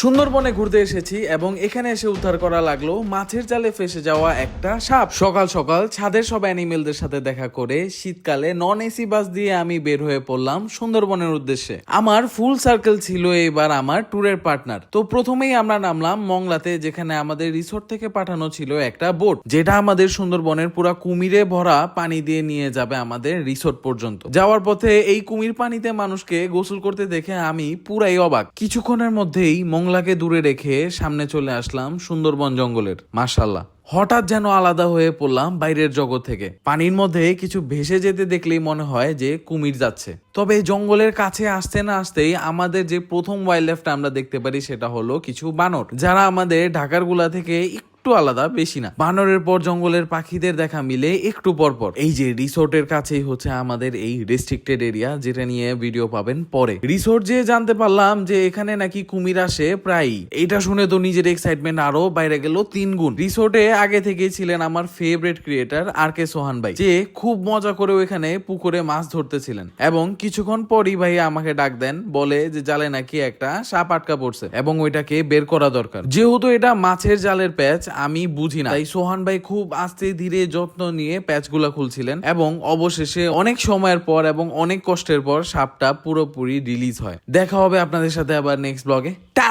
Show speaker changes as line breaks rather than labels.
সুন্দরবনে ঘুরতে এসেছি এবং এখানে এসে উদ্ধার করা লাগল মাছের জালে ফেসে যাওয়া একটা সাপ। সকাল সকাল ছাদের সব অ্যানিমেলদের সাথে দেখা করে শীতকালে নন এসি বাস দিয়ে আমি বের হয়ে পড়লাম সুন্দরবনের উদ্দেশ্যে। আমার ফুল সার্কেল ছিল এবার আমার ট্যুরের পার্টনার তো প্রথমেই আমরা নামলাম মংলাতে, যেখানে আমাদের রিসোর্ট থেকে পাঠানো ছিল একটা বোট যেটা আমাদের সুন্দরবনের পুরা কুমিরে ভরা পানি দিয়ে নিয়ে যাবে আমাদের রিসোর্ট পর্যন্ত। যাওয়ার পথে এই কুমির পানিতে মানুষকে গোসল করতে দেখে আমি পুরাই অবাক। কিছুক্ষণের মধ্যেই মংলাকে দূরে রেখে সামনে চলে আসলাম সুন্দরবন জঙ্গলের মার্শাল্লাহ হঠাৎ যেন আলাদা হয়ে পড়লাম বাইরের জগৎ থেকে। পানির মধ্যে কিছু ভেসে যেতে দেখলেই মনে হয় যে কুমির যাচ্ছে। তবে জঙ্গলের কাছে আসতে না আসতেই আমাদের যে প্রথম ওয়াইল্ড লাইফটা আমরা দেখতে পারি সেটা হলো কিছু বানর, যারা আমাদের ঢাকারগুলা থেকে একটু আলাদা, বেশি না। বানরের পর জঙ্গলের পাখিদের দেখা মিলে একটু পর পর। এই যে রিসোর্টের কাছেই হচ্ছে আমাদের এই রেস্ট্রিক্টেড এরিয়া যেটা নিয়ে ভিডিও পাবেন পরে। রিসোর্ট যে জানতে পারলাম যে এখানে নাকি কুমির আসে প্রায় এটা শুনে তো নিজের এক্সাইটমেন্ট আরও বাইরে গেল তিন গুণ। রিসোর্টে আগে থেকেই ছিলেন আমার ফেভারিট ক্রিয়েটার আর কে সোহান ভাই, যে খুব মজা করে ওখানে পুকুরে মাছ ধরতেছিলেন। এবং কিছুক্ষণ পরই ভাই আমাকে ডাক দেন, বলে যে জালে নাকি একটা সাপ আটকা পড়ছে, এবং ওইটাকে বের করা দরকার। যেহেতু এটা মাছের জালের প্যাচ আমি বুঝি না। তাই সোহান ভাই খুব আস্তে ধীরে যত্ন নিয়ে প্যাচগুলা খুলছিলেন এবং অবশেষে অনেক সময়ের পর এবং অনেক কষ্টের পর সাপটা পুরোপুরি রিলিজ হয়। দেখা হবে আপনাদের সাথে আবার নেক্সট ব্লগে টা!